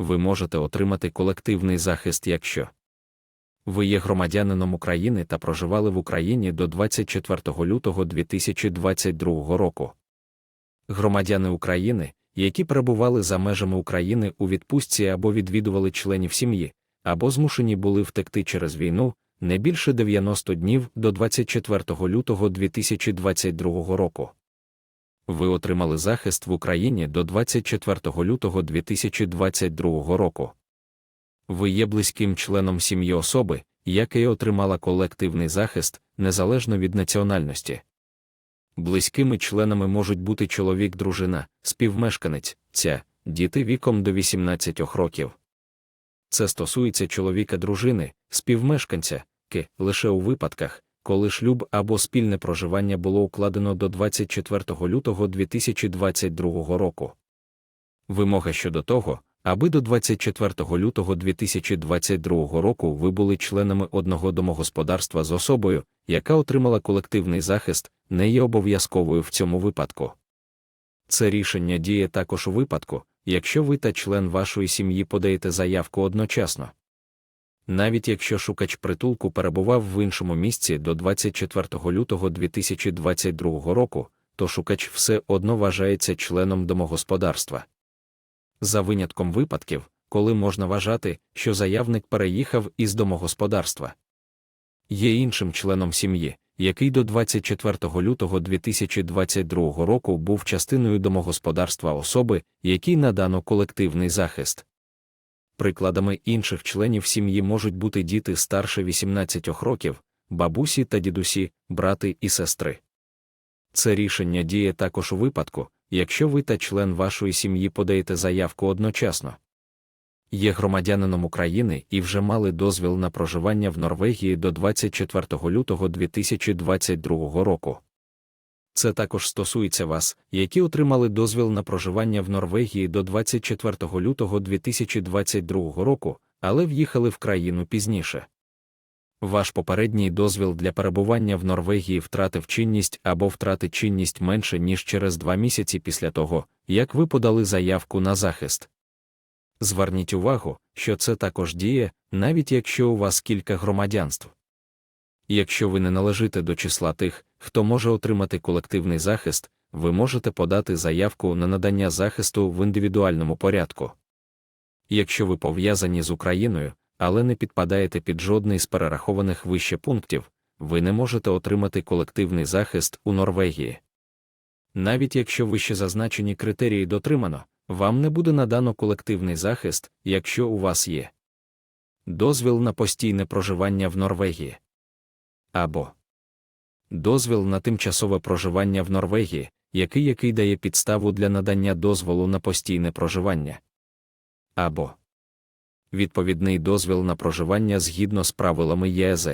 ви можете отримати колективний захист, якщо ви є громадянином України та проживали в Україні до 24 лютого 2022 року. Громадяни України, які перебували за межами України у відпустці або відвідували членів сім'ї, або змушені були втекти через війну не більше 90 днів до 24 лютого 2022 року. Ви отримали захист в Україні до 24 лютого 2022 року. Ви є близьким членом сім'ї особи, яка й отримала колективний захист незалежно від національності. Близькими членами можуть бути чоловік, дружина, співмешканець, ця, діти віком до 18 років. Це стосується чоловіка дружини, співмешканця, ки лише у випадках, коли шлюб або спільне проживання було укладено до 24 лютого 2022 року. Вимога щодо того, аби до 24 лютого 2022 року ви були членами одного домогосподарства з особою, яка отримала колективний захист, не є обов'язковою в цьому випадку. Це рішення діє також у випадку, якщо ви та член вашої сім'ї подаєте заявку одночасно. Навіть якщо шукач притулку перебував в іншому місці до 24 лютого 2022 року, то шукач все одно вважається членом домогосподарства. За винятком випадків, коли можна вважати, що заявник переїхав із домогосподарства. Є іншим членом сім'ї, який до 24 лютого 2022 року був частиною домогосподарства особи, якій надано колективний захист. Прикладами інших членів сім'ї можуть бути діти старше 18 років, бабусі та дідусі, брати і сестри. Це рішення діє також у випадку, якщо ви та член вашої сім'ї подаєте заявку одночасно. Є громадянином України і вже мали дозвіл на проживання в Норвегії до 24 лютого 2022 року. Це також стосується вас, які отримали дозвіл на проживання в Норвегії до 24 лютого 2022 року, але в'їхали в країну пізніше. Ваш попередній дозвіл для перебування в Норвегії втратив чинність або втратить чинність менше, ніж через два місяці після того, як ви подали заявку на захист. Зверніть увагу, що це також діє, навіть якщо у вас кілька громадянств. Якщо ви не належите до числа тих, хто може отримати колективний захист, ви можете подати заявку на надання захисту в індивідуальному порядку. Якщо ви пов'язані з Україною, але не підпадаєте під жодний з перерахованих вище пунктів, ви не можете отримати колективний захист у Норвегії. Навіть якщо вище зазначені критерії дотримано, вам не буде надано колективний захист, якщо у вас є дозвіл на постійне проживання в Норвегії або дозвіл на тимчасове проживання в Норвегії, який який дає підставу для надання дозволу на постійне проживання, або відповідний дозвіл на проживання згідно з правилами ЄЗ.